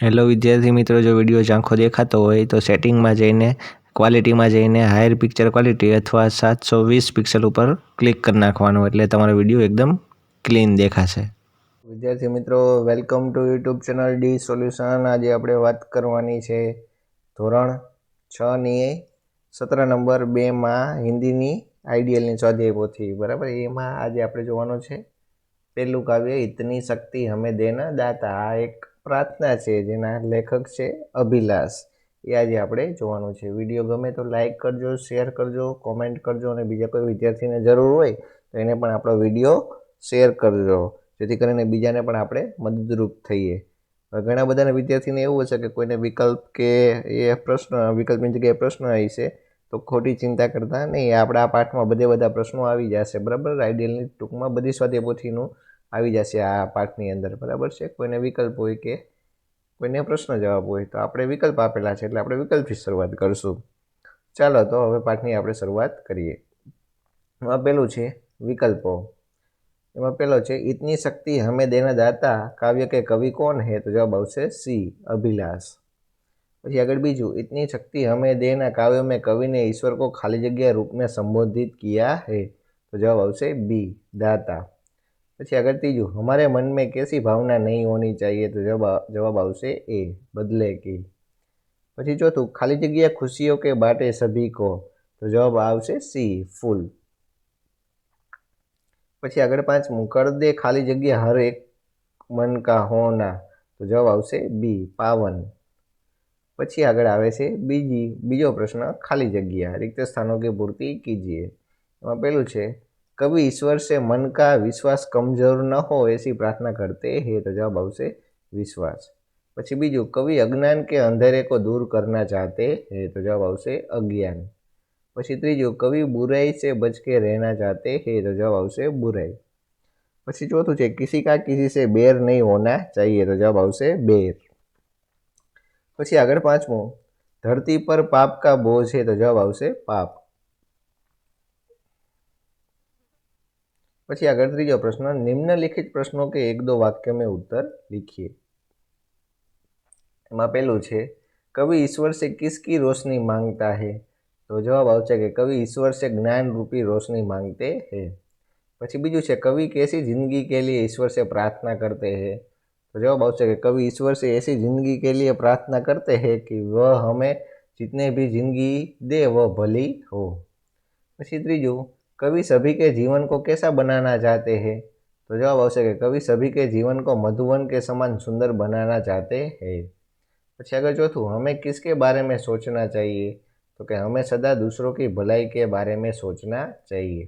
Hello વિદ્યાર્થી મિત્રો, જો વીડિયો ઝાંખો દેખાતો હોય તો સેટિંગમાં જઈને ક્વોલિટીમાં જઈને હાયર પિક્ચર ક્વોલિટી અથવા સાતસો વીસ પિક્સલ ઉપર ક્લિક કરી નાખવાનું એટલે તમારો વીડિયો એકદમ ક્લીન દેખાશે. વિદ્યાર્થી મિત્રો welcome to YouTube channel D Solution આજે આપણે વાત કરવાની છે ધોરણ છની સત્ર નંબર બેમાં હિન્દીની આઈડિયલની સ્વાધ્યાય પોથી બરાબર? એમાં આજે આપણે જોવાનું છે, પહેલું કાવ્ય ઇતની શક્તિ હમે દેના દાતા આ એક પ્રાર્થના છે, જેના લેખક છે અભિલાષ. એ આજે આપણે જોવાનું છે. વીડિયો ગમે તો લાઈક કરજો, શેર કરજો, કોમેન્ટ કરજો અને બીજા કોઈ વિદ્યાર્થીને જરૂર હોય તો એને પણ આપણો વીડિયો શેર કરજો. જેથી કરીને બીજાને પણ આપણે મદદરૂપ થઈએ. ઘણા બધાના વિદ્યાર્થીને એવું હશે કે કોઈને વિકલ્પ કે એ પ્રશ્ન વિકલ્પની જગ્યાએ પ્રશ્ન આવી છે, તો ખોટી ચિંતા કરતા નહીં. આપણા પાઠમાં બધે બધા પ્રશ્નો આવી જશે. બરાબર? આઈડિયલની ટૂંકમાં બધી સ્વાધ્યાય પોથીનું આવી જશે આ પાઠની અંદર, બરાબર છે? કોઈને વિકલ્પ હોય કે કોઈને પ્રશ્ન જવાબ હોય તો આપણે વિકલ્પ આપેલા છે એટલે આપણે વિકલ્પથી શરૂઆત કરીશું. ચાલો તો હવે પાઠની આપણે શરૂઆત કરીએ. એમાં પહેલું છે વિકલ્પો. એમાં પહેલો છે, ઈતની શક્તિ હમે દેના દાતા, કાવ્ય કે કવિ કોણ હે? તો જવાબ આવશે સી, અભિલાષ. પછી આગળ બીજું, ઈતની શક્તિ હમે દેના કાવ્ય મેં કવિને ઈશ્વર કો ખાલી જગ્યા રૂપને સંબોધિત કિયા હે? તો જવાબ આવશે બી, દાતા. પછી આગળ ત્રીજું, અમારે મનમાં કેસી ભાવના નહીં હોવી ચાહીએ તો જવાબ આવશે એ, બદલે કે. પછી ચોથું, ખાલી જગ્યા ખુશીઓ કે બાટે સભી કહો તો જવાબ આવશે સી, ફૂલ. પછી આગળ પાંચ કર દે ખાલી જગ્યા હર એક મન કા હોના? તો જવાબ આવશે બી, પાવન. પછી આગળ આવે છે બીજી, બીજો પ્રશ્ન, ખાલી જગ્યા, રિક્ત સ્થાનો કે પૂર્તિ કીજીએ? એમાં પહેલું છે कवि ईश्वर से मन का विश्वास कमज़ोर न हो, ऐसी प्रार्थना करते हे तो जवाब आवश्य विश्वास। पची बीजू कवि अज्ञान के अंधेरे को दूर करना चाहते हे तो जवाब आवश्य अज्ञान। पची तीजू कवि बुराई से बच के रहना चाहते हे तो जवाब आवश्य बुराई। पची चौथु किसी का किसी से बेर नहीं होना चाहिए तो जवाब आवश्य बेर। पची आग पांचमो, धरती पर पाप का बोझ है तो जवाब आवश्य पाप। પછી આગળ ત્રીજો પ્રશ્ન, નિમ્નલિખિત પ્રશ્નો કે એક દો વાક્ય મેં ઉત્તર લીખીએ. એમાં પહેલું છે, કવિ ઈશ્વર સે કિસકી રોશની માંગતા હે? તો જવાબ આવશે કે, કવિ ઈશ્વર સે જ્ઞાનરૂપી રોશની માંગતે હે. પછી બીજું છે, કવિ કેસી જિંદગી કે લીએ ઈશ્વર સે પ્રાર્થના કરતે હે? તો જવાબ આવશે કે, કવિ ઈશ્વર સે એસી જિંદગી કે લીએ પ્રાર્થના કરતે હે કે વ હમે જીતને ભી જિંદગી દે વ ભલી હો. પછી ત્રીજું कवि सभी के जीवन को कैसा बनाना चाहते हैं तो जवाब आवश्यक है कवि सभी के जीवन को मधुवन के समान सुंदर बनाना चाहते हैं પછી આગળ ચોથું हमें किसके बारे में सोचना चाहिए तो कि हमें सदा दूसरों की भलाई के बारे में सोचना चाहिए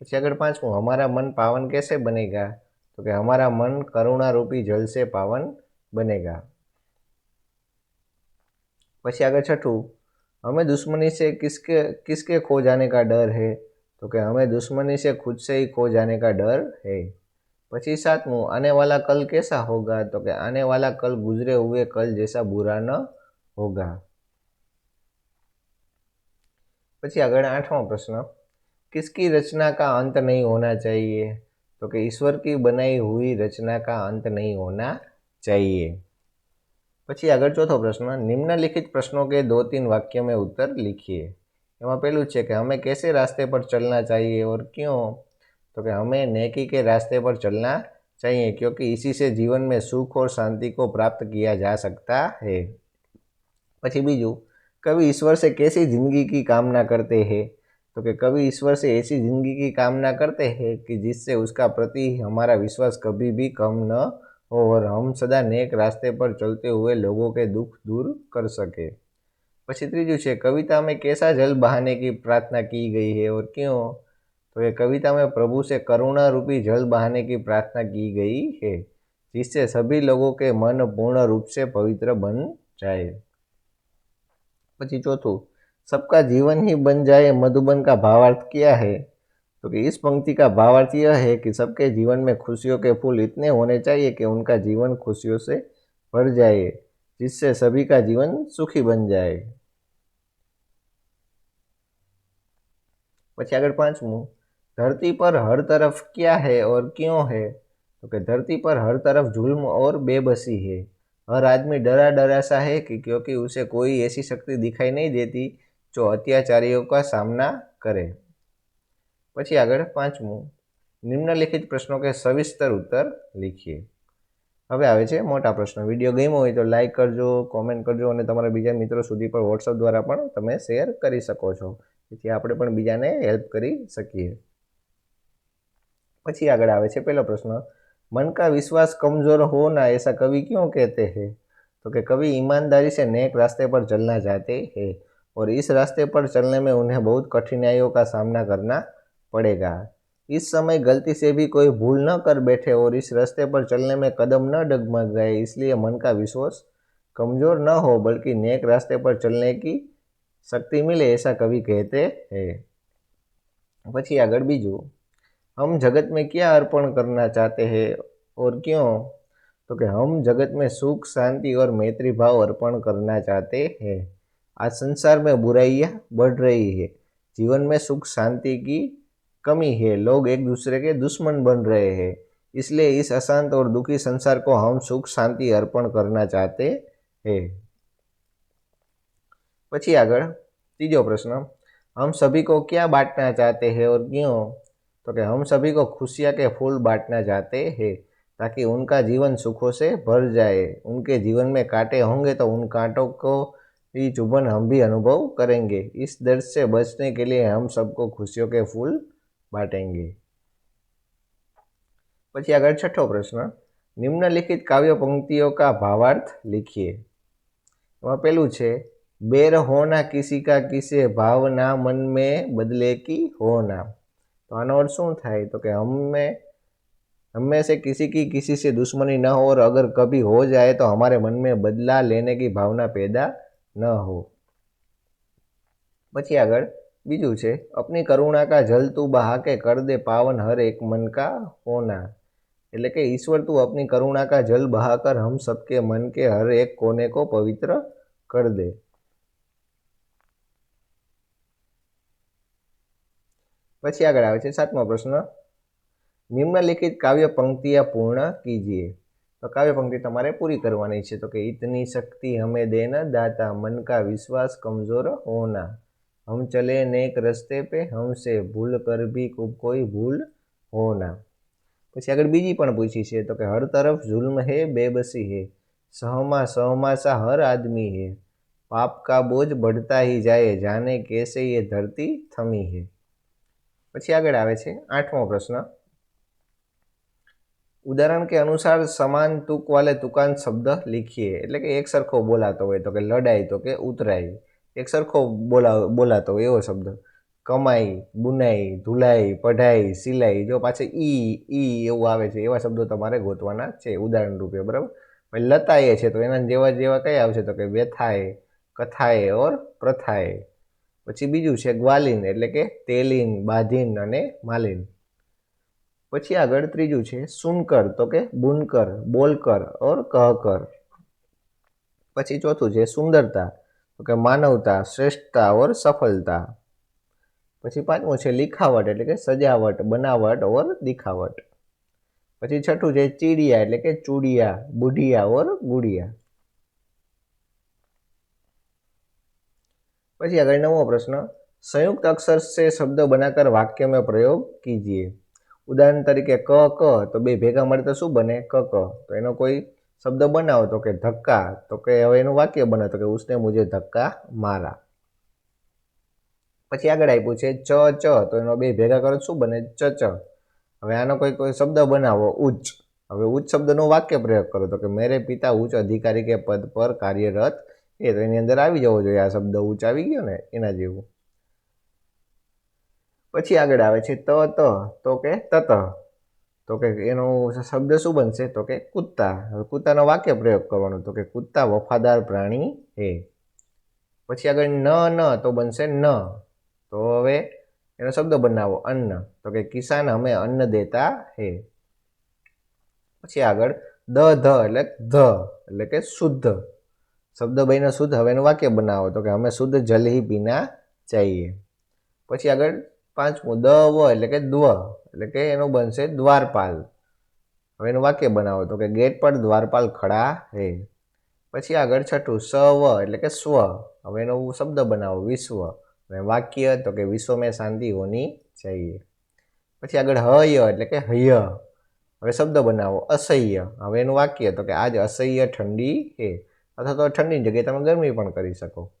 પછી આગળ પાંચમું हमारा मन पावन कैसे बनेगा तो कि हमारा मन करुणा रूपी जल से पावन बनेगा પછી આગળ છઠ્ઠું हमें दुश्मनी से किसके किसके खो जाने का डर है तो कि हमें दुश्मनी से खुद से ही खो जाने का डर है પછી સાતમું आने वाला कल कैसा होगा तो कि आने वाला कल गुजरे हुए कल जैसा बुरा न होगा પછી આગળ આઠમો પ્રશ્ન किसकी रचना का अंत नहीं होना चाहिए तो कि ईश्वर की बनाई हुई रचना का अंत नहीं होना चाहिए પછી આગળ ચોથો પ્રશ્ન निम्नलिखित प्रश्नों के दो तीन वाक्य में उत्तर लिखिए એમાં પેલું છે કે हमें कैसे रास्ते पर चलना चाहिए और क्यों तो कि हमें नेकी के रास्ते पर चलना चाहिए क्योंकि इसी से जीवन में सुख और शांति को प्राप्त किया जा सकता है પછી બીજું कवि ईश्वर से कैसी जिंदगी की कामना करते हैं तो कि कवि ईश्वर से ऐसी जिंदगी की कामना करते हैं कि जिससे उसका प्रति हमारा विश्वास कभी भी कम न हो और हम सदा नेक रास्ते पर चलते हुए लोगों के दुख दूर कर सके પછી ત્રીજું છે कविता में कैसा जल बहाने की प्रार्थना की गई है और क्यों तो ये कविता में प्रभु से करुणा रूपी जल बहाने की प्रार्थना की गई है जिससे सभी लोगों के मन पूर्ण रूप से पवित्र बन जाए પછી ચોથું सबका जीवन ही बन जाए मधुबन का भावार्थ क्या है तो कि इस पंक्ति का भावार्थ यह है कि सबके जीवन में खुशियों के फूल इतने होने चाहिए कि उनका जीवन खुशियों से भर जाए जिससे सभी का जीवन सुखी बन जाए પછી આગળ પાંચમું धरती पर हर तरफ क्या है और क्यों है तो कि धरती पर हर तरफ जुल्म और बेबसी है हर आदमी डरा डरा सा है कि क्योंकि उसे कोई ऐसी शक्ति दिखाई नहीं देती जो अत्याचारियों का सामना करे પછી આગળ પાંચમું નિમ્નલિખિત પ્રશ્નો કે સવિસ્તર ઉત્તર લીખીએ હવે આવે છે મોટા પ્રશ્નો વિડીયો ગમ્યો હોય તો લાઈક કરજો કોમેન્ટ કરજો અને તમારા બીજા મિત્રો સુધી પણ વોટ્સઅપ દ્વારા પણ તમે શેર કરી શકો છો જેથી આપણે પણ બીજાને હેલ્પ કરી શકીએ પછી આગળ આવે છે પહેલો પ્રશ્ન मन का विश्वास कमजोर होना ऐसा कवि क्यों कहते हैं तो कि कवि ईमानदारी से नेक रास्ते पर चलना चाहते हैं और इस रास्ते पर चलने में उन्हें बहुत कठिनाइयों का सामना करना पड़ेगा इस समय गलती से भी कोई भूल न कर बैठे और इस रास्ते पर चलने में कदम न डगमगाए इसलिए मन का विश्वास कमजोर न हो बल्कि नेक रास्ते पर चलने की शक्ति मिले ऐसा कवि कहते हैं પછી આગળ બીજું हम जगत में क्या अर्पण करना चाहते हैं और क्यों तो कि हम जगत में सुख शांति और मैत्री भाव अर्पण करना चाहते हैं आज संसार में बुराइयां बढ़ रही है जीवन में सुख शांति की कमी है लोग एक दूसरे के दुश्मन बन रहे हैं इसलिए इस अशांत और दुखी संसार को हम सुख शांति अर्पण करना चाहते हैं પછી આગળ ત્રીજો પ્રશ્ન हम सभी को क्या बांटना चाहते हैं और क्यों तो कि हम सभी को खुशियाँ के फूल बांटना चाहते हैं ताकि उनका जीवन सुखों से भर जाए उनके जीवन में कांटे होंगे तो उन कांटों को भी चुभन हम भी अनुभव करेंगे इस दर्द से बचने के लिए हम सबको खुशियों के फूल बांटेंगे પછી આગળ છઠ્ઠો પ્રશ્ન નિમ્નલિખિત કાવ્ય પંક્તિઓ કા ભાવાર્થ લીખીએ એમાં પેલું છે બેર હોના કિસી કા કિસે ભાવના મન में बदले की होना तो આનો અર્થ શું થાય તો કે हमें हमें से किसी की किसी से दुश्मनी न हो और अगर कभी हो जाए तो हमारे मन में बदला लेने की भावना पैदा न हो પછી આગળ બીજું છે, અપની કરુણા કા જલ તું બહા કે કર દે પાવન હર એક મન કા હોના. એટલે કે, ઈશ્વર, તું અપની કરુણા કા જલ બહા કર હમ સબકે મન કે હર એક કોને કો પવિત્ર કર દે. પછી આગળ આવે છે સાતમો પ્રશ્ન, નિમ્નલિખિત કાવ્ય પંક્તિએ પૂર્ણ કીજીએ. તો કાવ્ય પંક્તિ તમારે પૂરી કરવાની છે, તો કે, ઇતની શક્તિ હમે દેના દાતા મન કા વિશ્વાસ કમજોર હોના. हम चले नेक रस्ते पे हमसे भूल कर भी કોઈ ભૂલ હોના પછી આગળ બીજી પણ પૂછી છે તો કે હર તરફ जुल्म है बेबसी है सहमा सहमा सा हर आदमी है पाप का बोझ बढ़ता ही जाए जाने कैसे ये धरती थमी है પછી આગળ આવે છે આઠમો પ્રશ્ન ઉદાહરણ કે અનુસાર સમાન તુક વાલે તુકાન શબ્દ લીખીએ એટલે કે એક સરખો બોલાતો હોય તો કે લડાઈ તો કે ઉતરાઈ એક સરખો બોલા, બોલાતો હોય એવો શબ્દ. કમાઈ, બુનાઈ, ધુલાઈ, પઢાઈ, સિલાઈ, જો પાછળ ઈ ઈ એવું આવે છે, એવા શબ્દો તમારે ગોતવાના છે, ઉદાહરણ રૂપે, બરાબર? પછી લતાએ છે, તો એના જેવા જેવા કઈ આવશે? તો કે વ્યથાએ કથાએ ઓર પ્રથાએ પછી બીજું છે ગ્વાલિન, એટલે કે તેલિન બાધિન અને માલિન. પછી આગળ ત્રીજું છે સુનકર, તો કે બુનકર, બોલકર ઓર કહકર. પછી ચોથું છે સુંદરતા. તો કે માનવતા, શ્રેષ્ઠતા ઓર સફળતા. પછી પાંચમું છે લિખાવટ, એટલે કે સજાવટ, બનાવટ ઓર દેખાવટ. પછી છઠ્ઠું છે ચીડિયા, એટલે કે ચૂડિયા, બુઢિયા ઓર ગુડિયા. પછી આગળ નવો પ્રશ્ન. સંયુક્ત અક્ષર સે શબ્દ બનાકર વાક્ય મેં પ્રયોગ કીજીએ. ઉદાહરણ તરીકે ક ક, તો બે ભેગા મળે તો શું બને? ક ક. તો એનો કોઈ શબ્દ બનાવો તો કે ધક્કા, તો કે હવે એનું વાક્ય બને તો કે ઉસને મુજે ધક્કા મારા. પછી આગળ આપ્યું છે ચ ચ, તો એનો બે ભેગા કરો શું બને? ચ ચ. હવે આનો કોઈ કોઈ શબ્દ બનાવો, ઉચ્ચ. હવે ઉચ્ચ શબ્દનો વાક્ય પ્રયોગ કરો તો કે મેરે પિતા ઉચ્ચ અધિકારી કે પદ પર કાર્યરત એ તો એની અંદર આવી જવો જોઈએ. આ શબ્દ ઉચ્ચ આવી ગયો ને એના જેવું. પછી આગળ આવે છે ત ત. તો કે તત. તો કે એનો શબ્દ શું બનશે? તો કે કૂદતા હવે કૂદતાનો વાક્ય પ્રયોગ કરવાનો. તો કે કૂદતા વફાદાર પ્રાણી હે. પછી આગળ ન ન તો બનશે ન. તો હવે એનો શબ્દ બનાવો. અન્ન. તો કે કિસાન અમે અન્ન દેતા હે. પછી આગળ દ, ધ એટલે ધ એટલે કે શુદ્ધ. શબ્દ બહીને શુદ્ધ. હવે એનું વાક્ય બનાવો. તો કે અમે શુદ્ધ જલ હી પીના ચાહીએ પછી આગળ પાંચમું દ, વ, એટલે કે દ્વ, એટલે કે એનો બનશે દ્વારપાલ. હવે એનું વાક્ય બનાવો તો કે ગેટ પર દ્વારપાલ ખડા હે પછી આગળ છઠ્ઠું, સ, વ, એટલે કે સ્વ. હવે એનો શબ્દ બનાવો, વિશ્વ. અને વાક્ય તો કે વિશ્વ મેં શાંતિ હોની ચાહીએ પછી આગળ હય, એટલે કે હય. હવે શબ્દ બનાવો, અસહ્ય. હવે એનું વાક્ય તો કે આજ અસહ્ય ઠંડી હે અથવા તો ઠંડીની જગ્યાએ તમે ગરમી પણ કરી શકો.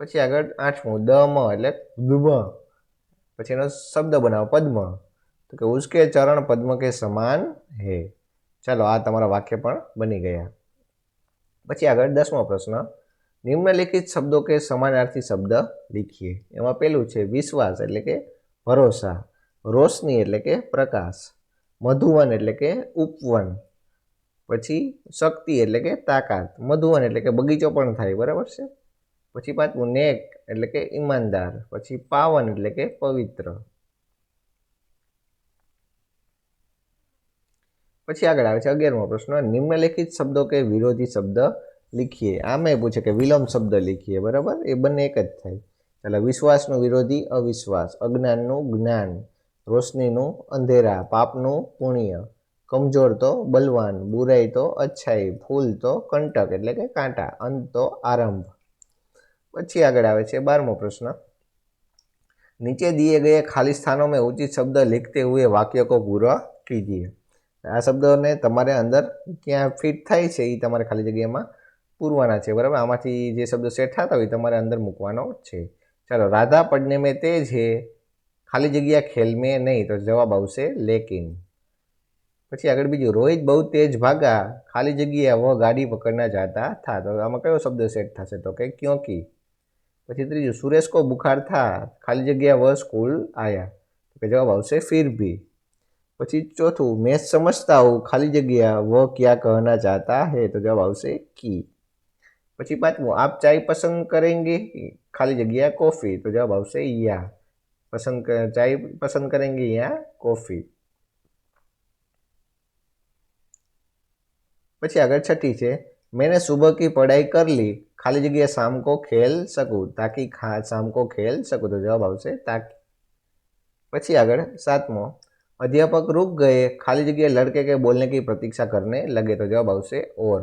પછી આગળ આઠમું, દમ, એટલે દુબ પછી એનો શબ્દ બનાવો, પદ્મ. તો કે ઉસકે ચરણ પદ્મ કે સમાન હે. ચાલો, આ તમારા વાક્ય પણ બની ગયા. પછી આગળ દસમો પ્રશ્ન. નિમ્નલિખિત શબ્દો કે સમાનાર્થી શબ્દ લીખીએ. એમાં પેલું છે વિશ્વાસ એટલે કે ભરોસા. રોશની એટલે કે પ્રકાશ. મધુવન એટલે કે ઉપવન. પછી શક્તિ એટલે કે તાકાત. મધુવન એટલે કે બગીચો પણ થાય, બરાબર છે? પછી પાંચમું નેક એટલે કે ઈમાનદાર, પછી પાવન એટલે કે પવિત્ર. પછી આગળ આવે છે અગિયારમો પ્રશ્ન, નિમ્નલિખિત શબ્દો કે વિરોધી શબ્દ લીખીએ. આમે પૂછે કે વિલંબ શબ્દ લીખીએ, બરાબર? એ બંને એક જ થાય. એટલે વિશ્વાસનું વિરોધી, અવિશ્વાસ. અજ્ઞાનનું જ્ઞાન. રોશનીનું અંધેરા. પાપનું પુણ્ય. કમજોર તો બલવાન. બુરાઈ તો અચ્છાઈ. ફૂલ તો કંટક એટલે કે કાંટા. અંત તો આરંભ. પછી આગળ આવે છે બારમો પ્રશ્ન. નીચે દીએ ગયે ખાલી સ્થાનો મેં ઉચિત શબ્દ લિખતે હુએ વાક્ય કો પૂરા કીધીએ આ શબ્દોને તમારે અંદર ક્યાં ફિટ થાય છે એ તમારે ખાલી જગ્યામાં પૂરવાના છે, બરાબર? આમાંથી જે શબ્દો સેટ થતા હોય તમારે અંદર મૂકવાનો છે. ચાલો, રાધા પડને મેં તે છે ખાલી જગ્યા ખેલ મેં નહીં, તો જવાબ આવશે લેકિન. પછી આગળ બીજું, રોહિત બહુ તેજ ભાગા, ખાલી જગ્યા વ ગાડી પકડના જાતા થા. તો આમાં કયો શબ્દ સેટ થશે? તો કે ક્યોંકી? પછી ત્રીજું, સુરેશ કો બુખાર થા, ખાલી જગ્યા વ સ્કૂલ આયા. કે જવાબ આવશે ફિર ભી. પછી ચોથું, મેં સમજતા હું ખાલી જગ્યા વ ક્યાં કહેના ચાહતા હે? તો જવાબ આવશે કી. પછી પાંચમું, આપ ચાય પસંદ કરેંગે? ખાલી જગ્યા કોફી. તો જવાબ આવશે યા. પસંદ ચાય પસંદ કરેંગે યા કોફી. પછી આગળ છઠ્ઠી છે મેને સુબહ કી પઢાઈ કરલી खाली जगह शाम को खेल सकूं ताकि खा शाम को खेल सकूं तो जवाब આવશે તાકી પછી આગળ સાતમો अध्यापक रुक गए खाली जगह लड़के के बोलने की प्रतीक्षा करने लगे तो जवाब આવશે और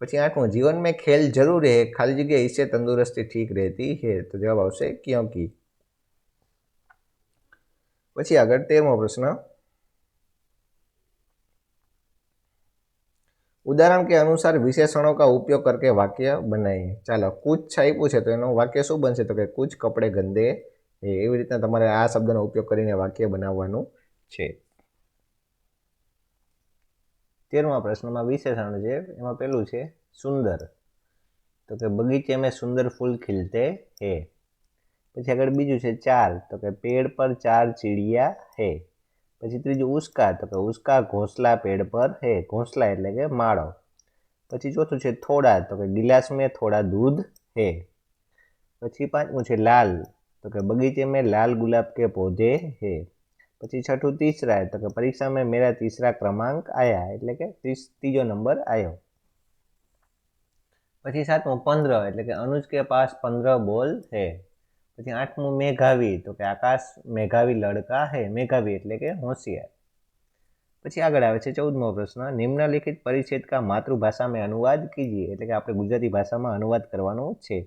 પછી આઠમો जीवन में खेल जरूर है खाली जगह इससे तंदुरुस्ती ठीक रहती है तो जवाब આવશે क्योंकि પછી આગળ તેરમો પ્રશ્ન उदाहरण के अनुसार विशेषणों का उपयोग करके वाक्य बनाइए ચાલો કુછ આપ્યું છે તો એનું વાક્ય શું બનશે તો કે કુછ કપડે ગંદે એ એવી રીતના તમારે આ શબ્દનો ઉપયોગ કરીને વાક્ય બનાવવાનું છે તેરમા પ્રશ્નમાં વિશેષણ છે એમાં પેલું છે સુંદર તો કે બગીચે મેં સુંદર ફૂલ ખીલતે હે પછી આગળ બીજું છે ચાર તો કે પેડ પર ચાર ચીડિયા હે पी तीजू उसका तो कि घोसला पेड़ पर है घोसला एट के माड़ो पची चौथु थोड़ा तो गिलास में थोड़ा दूध है पची पांचमू लाल तो बगीचे में लाल गुलाब के पौधे है पीछे छठू तीसरा तो परीक्षा में मेरा तीसरा क्रमांक आया एट तीजो नंबर आयो पची सातमू पंद्रह एट्ल के अनुज के पास पंद्रह बॉल है પછી આઠમું મેઘાવી તો કે આકાશ મેઘાવી લડકા હે, મેઘાવી એટલે કે હોશિયાર. પછી આગળ આવે છે ચૌદમો પ્રશ્ન, નિમ્નલિખિત પરિચ્છેદ કા માતૃભાષા મેં અનુવાદ કીજીએ એટલે કે આપણે ગુજરાતી ભાષામાં અનુવાદ કરવાનો છે.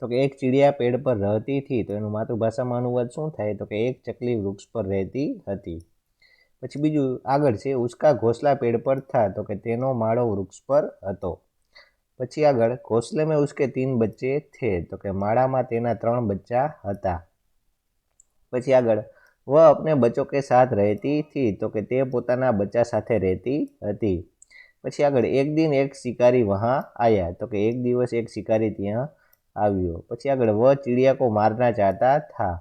તો કે એક ચીડિયા પેડ પર રહેતી હતી તો એનું માતૃભાષામાં અનુવાદ શું થાય? તો કે એક ચકલી વૃક્ષ પર રહેતી હતી. પછી બીજું આગળ છે, ઉસ્કા ઘોસલા પેડ પર થા તો કે તેનો માળો વૃક્ષ પર હતો. પછી આગળ ઘોસલે મેં ઉસકે તીન બચ્ચે થે. તો કે માળામાં તેના ત્રણ બચ્ચા હતા. પછી આગળ વ અપને બચ્ચો કે સાથ રહેતી હતી તો કે તે પોતાના બચ્ચા સાથે રહેતી હતી. પછી આગળ, એક દિન એક શિકારી વહાં આવ્યા તો કે, એક દિવસ એક શિકારી ત્યાં આવ્યો. પછી આગળ વ ચીડિયા કો મારના ચાહતા થા.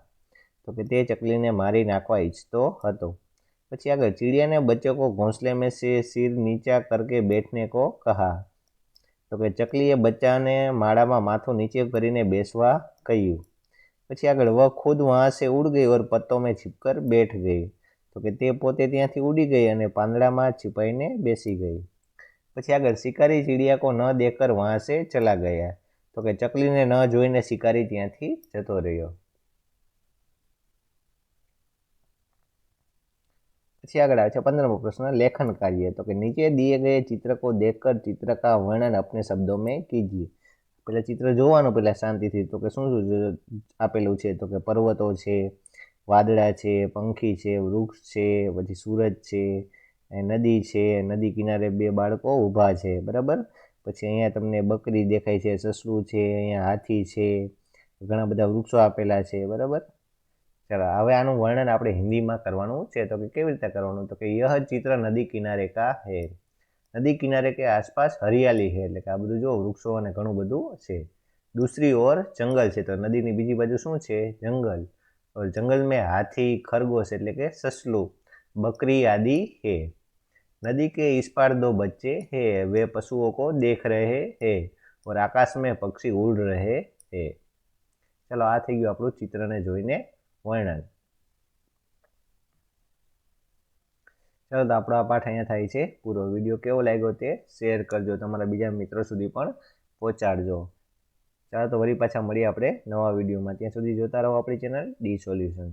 તો કે, તે ચકલીને મારી નાખવા ઈચ્છતો હતો. પછી આગળ, ચિડિયાને બચ્ચો કો ઘોંસલે મેં સે સિર નીચા કરકે બેઠને કો કહા. તો કે ચકલીએ બચ્ચાને માળામાં માથું નીચે કરીને બેસવા કહ્યું. પછી આગળ વ ખુદ વહાં સે ઉડ ગઈ ઓર પત્તો મેં છીપકર બેઠ ગઈ. તો કે તે પોતે ત્યાંથી ઉડી ગઈ અને પાંદડામાં છીપાઈને બેસી ગઈ. પછી આગળ શિકારી ચીડિયા કો ન દેખકર વહાં સે ચલા ગયા. તો કે ચકલીને ન જોઈને શિકારી ત્યાંથી જતો રહ્યો. પછી આગળ આવે છે પંદરમો પ્રશ્ન, લેખન કાર્ય. તો કે નીચે દિયે ગયે ચિત્રકો દેખકર ચિત્રકા વર્ણન અપને શબ્દો મેં કીજીએ. પહેલાં ચિત્ર જોવાનું પહેલાં શાંતિથી. તો કે શું શું આપેલું છે? તો કે પર્વતો છે, વાદળા છે, પંખી છે, વૃક્ષ છે, પછી સૂરજ છે નદી છે, નદી કિનારે બે બાળકો ઊભા છે. બરાબર? પછી અહીંયા તમને બકરી દેખાય છે, સસલું છે, અહીંયા હાથી છે, ઘણા બધા વૃક્ષો આપેલા છે. બરાબર? ચાલો હવે આનું વર્ણન આપણે હિન્દીમાં કરવાનું છે તો કે કેવી રીતે કરવાનું તો કે યહ ચિત્ર નદી કિનારે કા હે નદી કિનારે કે આસપાસ હરિયાળી છે એટલે કે આ બધું જો વૃક્ષો અને ઘણું બધું છે દૂસરી ઓર જંગલ છે તો નદીની બીજી બાજુ શું છે જંગલ और जंगल में हाथी खरगोश એટલે કે સસલું बकरी आदि है नदी के इस पार दो बच्चे हैं वे पशुओं को देख रहे हैं और आकाश में पक्षी उड़ रहे हैं ચલો આ થઈ ગયું આપણું ચિત્રને જોઈને વર્ણન ચાલો તો આપણો આ પાઠ અહીંયા થાય છે. પૂરો વીડિયો કેવો લાગ્યો તે શેર કરજો. તમારા બીજા મિત્રો સુધી પણ પહોંચાડજો. ચાલો તો વળી પાછા મળીએ આપણે નવા વિડીયોમાં. ત્યાં સુધી જોતા રહો આપણી ચેનલ ડી સોલ્યુશન.